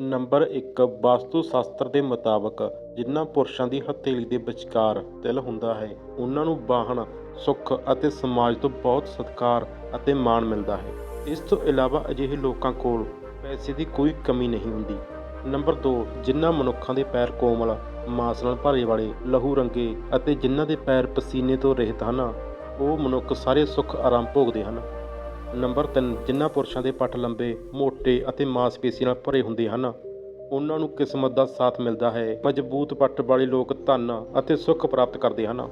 Number 1 ਵਾਸਤੂ ਸ਼ਾਸਤਰ ਦੇ ਮੁਤਾਬਕ ਜਿਨ੍ਹਾਂ ਪੁਰਸ਼ਾਂ ਦੀ ਹਥੇਲੀ ਦੇ ਵਿਚਕਾਰ ਤਿਲ ਹੁੰਦਾ ਹੈ, ਉਹਨਾਂ ਨੂੰ ਵਾਹਨ, ਸੁੱਖ ਅਤੇ ਸਮਾਜ ਤੋਂ ਬਹੁਤ ਸਤਿਕਾਰ ਅਤੇ ਮਾਣ ਮਿਲਦਾ ਹੈ। ਇਸ ਤੋਂ ਇਲਾਵਾ ਅਜਿਹੇ ਲੋਕਾਂ ਕੋਲ ਪੈਸੇ ਦੀ ਕੋਈ ਕਮੀ ਨਹੀਂ ਹੁੰਦੀ। ਨੰਬਰ 2 ਜਿਨ੍ਹਾਂ ਮਨੁੱਖਾਂ ਦੇ ਪੈਰ ਕੋਮਲ, ਮਾਸ ਨਾਲ ਭਰੇ ਵਾਲੇ, ਲਹੂ ਰੰਗੇ ਅਤੇ ਜਿਨ੍ਹਾਂ ਦੇ ਪੈਰ ਪਸੀਨੇ ਤੋਂ ਰਹਿਤ ਹਨ, ਉਹ ਮਨੁੱਖ ਸਾਰੇ ਸੁੱਖ ਆਰਾਮ ਭੋਗਦੇ ਹਨ। ਨੰਬਰ 3 ਜਿਨ੍ਹਾਂ ਪੁਰਸ਼ਾਂ ਦੇ ਪੱਟ ਲੰਬੇ, ਮੋਟੇ ਅਤੇ ਮਾਸਪੇਸ਼ੀ ਨਾਲ ਭਰੇ ਹੁੰਦੇ ਹਨ, ਉਹਨਾਂ ਨੂੰ ਕਿਸਮਤ ਦਾ ਸਾਥ ਮਿਲਦਾ ਹੈ, ਮਜ਼ਬੂਤ ਪੱਟ ਵਾਲੇ ਲੋਕ ਧਨ ਅਤੇ ਸੁੱਖ ਪ੍ਰਾਪਤ ਕਰਦੇ ਹਨ।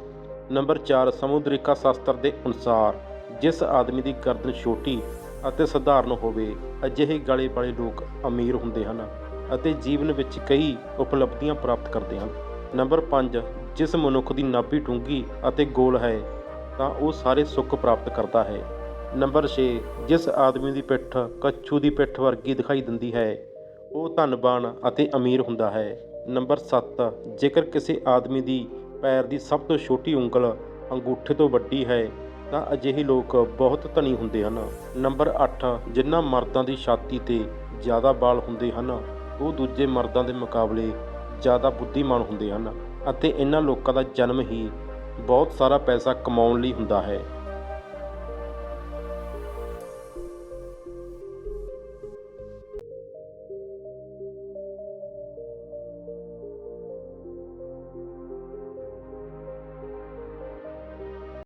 ਨੰਬਰ 4 ਸਮੁਦ੍ਰਿਕਾ ਸ਼ਾਸਤਰ ਦੇ ਅਨੁਸਾਰ, ਜਿਸ ਆਦਮੀ ਦੀ ਗਰਦਨ ਛੋਟੀ ਅਤੇ ਸਧਾਰਨ ਹੋਵੇ, ਅਜਿਹੇ ਗਲੇ ਵਾਲੇ ਲੋਕ ਅਮੀਰ ਹੁੰਦੇ ਹਨ ਅਤੇ ਜੀਵਨ ਵਿੱਚ ਕਈ ਉਪਲਬਧੀਆਂ ਪ੍ਰਾਪਤ ਕਰਦੇ ਹਨ। ਨੰਬਰ 5 ਜਿਸ ਮਨੁੱਖ ਦੀ ਨਾਭੀ ਡੂੰਘੀ ਅਤੇ ਗੋਲ ਹੈ, ਤਾਂ ਉਹ ਸਾਰੇ ਸੁੱਖ ਪ੍ਰਾਪਤ ਕਰਦਾ ਹੈ। ਨੰਬਰ 6 ਜਿਸ ਆਦਮੀ ਦੀ ਪਿੱਠ ਕੱਛੂ ਦੀ ਪਿੱਠ ਵਰਗੀ ਦਿਖਾਈ ਦਿੰਦੀ ਹੈ, ਉਹ ਧਨਬਾਨ ਅਤੇ ਅਮੀਰ ਹੁੰਦਾ ਹੈ। ਨੰਬਰ 7 ਜੇਕਰ ਕਿਸੇ ਆਦਮੀ ਦੀ ਪੈਰ ਦੀ ਸਭ ਤੋਂ ਛੋਟੀ ਉਂਗਲ ਅੰਗੂਠੇ ਤੋਂ ਵੱਡੀ ਹੈ, ਤਾਂ ਅਜਿਹੇ ਲੋਕ ਬਹੁਤ ਧਨੀ ਹੁੰਦੇ ਹਨ। ਨੰਬਰ 8 ਜਿਨ੍ਹਾਂ ਮਰਦਾਂ ਦੀ ਛਾਤੀ ਤੇ ਜ਼ਿਆਦਾ ਵਾਲ ਹੁੰਦੇ ਹਨ, ਉਹ ਦੂਜੇ ਮਰਦਾਂ ਦੇ ਮੁਕਾਬਲੇ ਜ਼ਿਆਦਾ ਬੁੱਧੀਮਾਨ ਹੁੰਦੇ ਹਨ ਅਤੇ ਇਹਨਾਂ ਲੋਕਾਂ ਦਾ ਜਨਮ ਹੀ ਬਹੁਤ ਸਾਰਾ ਪੈਸਾ ਕਮਾਉਣ ਲਈ ਹੁੰਦਾ ਹੈ।